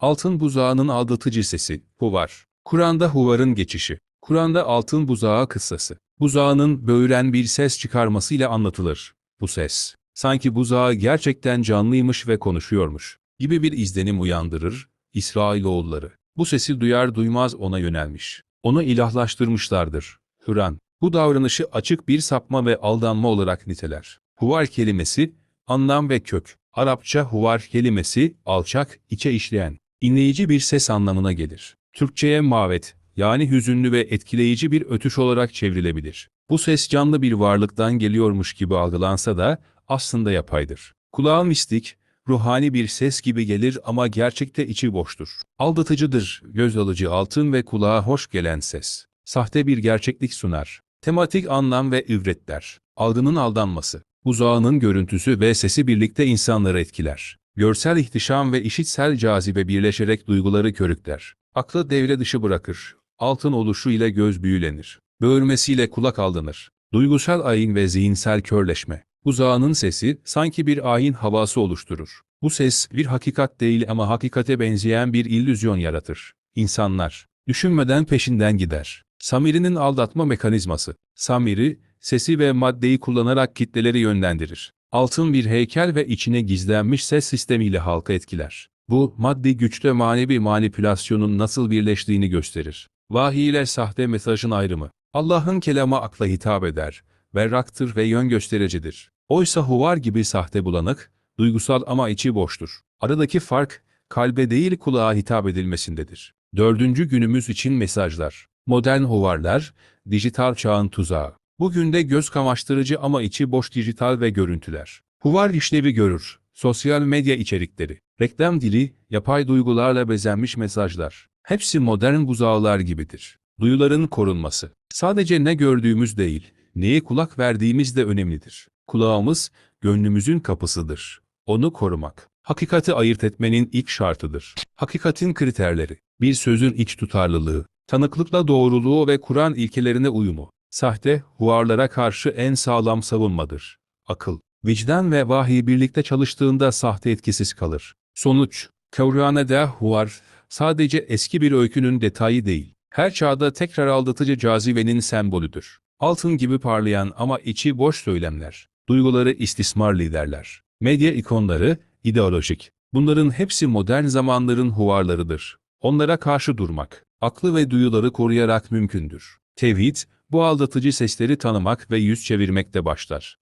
Altın buzağının aldatıcı sesi, huvar. Kur'an'da huvarın geçişi. Kur'an'da altın buzağı kıssası. Buzağının böğüren bir ses çıkarmasıyla anlatılır. Bu ses, sanki buzağı gerçekten canlıymış ve konuşuyormuş gibi bir izlenim uyandırır. İsrailoğulları, bu sesi duyar duymaz ona yönelmiş. Onu ilahlaştırmışlardır. Hüran, bu davranışı açık bir sapma ve aldanma olarak niteler. Huvar kelimesi, anlam ve kök. Arapça huvar kelimesi, alçak, içe işleyen, inleyici bir ses anlamına gelir. Türkçe'ye mavet, yani hüzünlü ve etkileyici bir ötüş olarak çevrilebilir. Bu ses canlı bir varlıktan geliyormuş gibi algılansa da aslında yapaydır. Kulağa mistik, ruhani bir ses gibi gelir ama gerçekte içi boştur. Aldatıcıdır, göz alıcı altın ve kulağa hoş gelen ses. Sahte bir gerçeklik sunar. Tematik anlam ve ivretler. Algının aldanması. Buzağının görüntüsü ve sesi birlikte insanları etkiler. Görsel ihtişam ve işitsel cazibe birleşerek duyguları körükler. Aklı devre dışı bırakır. Altın oluşu ile göz büyülenir. Böğürmesiyle kulak aldanır. Duygusal ayin ve zihinsel körleşme. Buzağının sesi sanki bir ayin havası oluşturur. Bu ses bir hakikat değil ama hakikate benzeyen bir illüzyon yaratır. İnsanlar düşünmeden peşinden gider. Samiri'nin aldatma mekanizması. Samiri, sesi ve maddeyi kullanarak kitleleri yönlendirir. Altın bir heykel ve içine gizlenmiş ses sistemiyle halka etkiler. Bu, maddi güçle manevi manipülasyonun nasıl birleştiğini gösterir. Vahiy ile sahte mesajın ayrımı. Allah'ın kelamı akla hitap eder, berraktır ve yön göstericidir. Oysa huvar gibi sahte bulanık, duygusal ama içi boştur. Aradaki fark, kalbe değil kulağa hitap edilmesindedir. Dördüncü günümüz için mesajlar. Modern huvarlar, dijital çağın tuzağı. Bugün de göz kamaştırıcı ama içi boş dijital ve görüntüler. Huvar işlevi görür. Sosyal medya içerikleri, reklam dili, yapay duygularla bezenmiş mesajlar. Hepsi modern buzağılar gibidir. Duyuların korunması. Sadece ne gördüğümüz değil, neye kulak verdiğimiz de önemlidir. Kulağımız, gönlümüzün kapısıdır. Onu korumak. Hakikati ayırt etmenin ilk şartıdır. Hakikatin kriterleri. Bir sözün iç tutarlılığı, tanıklıkla doğruluğu ve Kur'an ilkelerine uyumu. Sahte, huvarlara karşı en sağlam savunmadır. Akıl, vicdan ve vahiy birlikte çalıştığında sahte etkisiz kalır. Sonuç, Kur'an'da huvar, sadece eski bir öykünün detayı değil, her çağda tekrar aldatıcı cazibenin sembolüdür. Altın gibi parlayan ama içi boş söylemler, duyguları istismar liderler, medya ikonları, ideolojik. Bunların hepsi modern zamanların huvarlarıdır. Onlara karşı durmak, aklı ve duyuları koruyarak mümkündür. Tevhid, bu aldatıcı sesleri tanımak ve yüz çevirmekte başlar.